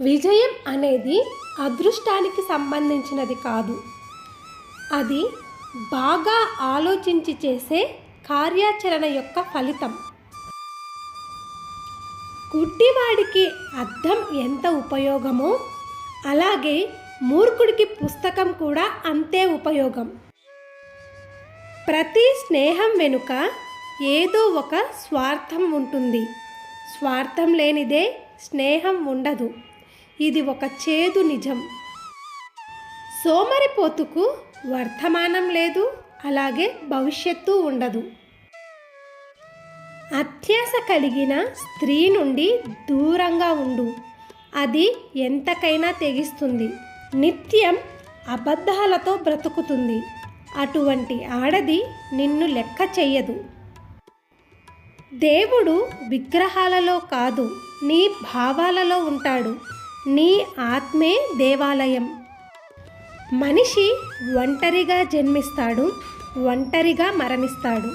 విజయం అనేది అదృష్టానికి సంబంధించినది కాదు. అది బాగా ఆలోచించి చేసే కార్యాచరణ యొక్క ఫలితం. గుడ్డివాడికి అర్థం ఎంత ఉపయోగమో అలాగే మూర్ఖుడికి పుస్తకం కూడా అంతే ఉపయోగం. ప్రతి స్నేహం వెనుక ఏదో ఒక స్వార్థం ఉంటుంది. స్వార్థం లేనిదే స్నేహం ఉండదు. ఇది ఒక చేదు నిజం. సోమరిపోతుకు వర్తమానం లేదు అలాగే భవిష్యత్తు ఉండదు. అత్యాస కలిగిన స్త్రీ నుండి దూరంగా ఉండు. అది ఎంతకైనా తెగిస్తుంది. నిత్యం అబద్ధాలతో బ్రతుకుతుంది. అటువంటి ఆడది నిన్ను లెక్క చెయ్యదు. దేవుడు విగ్రహాలలో కాదు నీ భావాలలో ఉంటాడు. నీ ఆత్మే దేవాలయం. మనిషి ఒంటరిగా జన్మిస్తాడు ఒంటరిగా మరణిస్తాడు.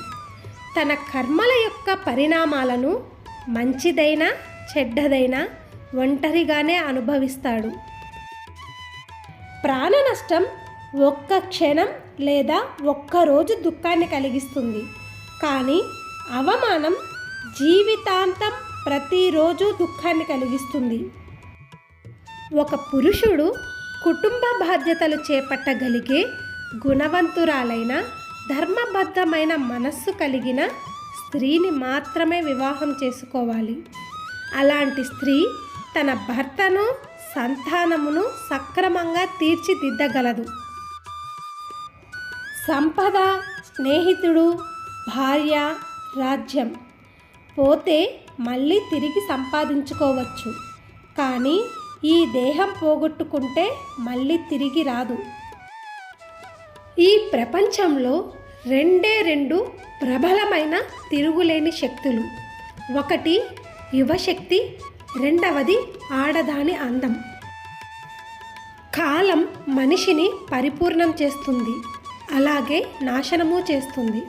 తన కర్మల యొక్క పరిణామాలను మంచిదైనా చెడ్డదైనా ఒంటరిగానే అనుభవిస్తాడు. ప్రాణ నష్టం ఒక్క క్షణం లేదా ఒక్క రోజు దుఃఖాన్ని కలిగిస్తుంది. కానీ అవమానం జీవితాంతం ప్రతిరోజు దుఃఖాన్ని కలిగిస్తుంది. ఒక పురుషుడు కుటుంబ బాధ్యతలు చేపట్టగలిగే గుణవంతురాలైన ధర్మబద్ధమైన మనస్సు కలిగిన స్త్రీని మాత్రమే వివాహం చేసుకోవాలి. అలాంటి స్త్రీ తన భర్తను సంతానమును సక్రమంగా తీర్చిదిద్దగలదు. సంపద స్నేహితుడు భార్య రాజ్యం పోతే మళ్ళీ తిరిగి సంపాదించుకోవచ్చు. కానీ ఈ దేహం పోగొట్టుకుంటే మళ్ళీ తిరిగి రాదు. ఈ ప్రపంచంలో రెండే రెండు ప్రబలమైన తిరుగులేని శక్తులు. ఒకటి యువశక్తి రెండవది ఆడదాని అందం. కాలం మనిషిని పరిపూర్ణం చేస్తుంది. అలాగే నాశనము చేస్తుంది.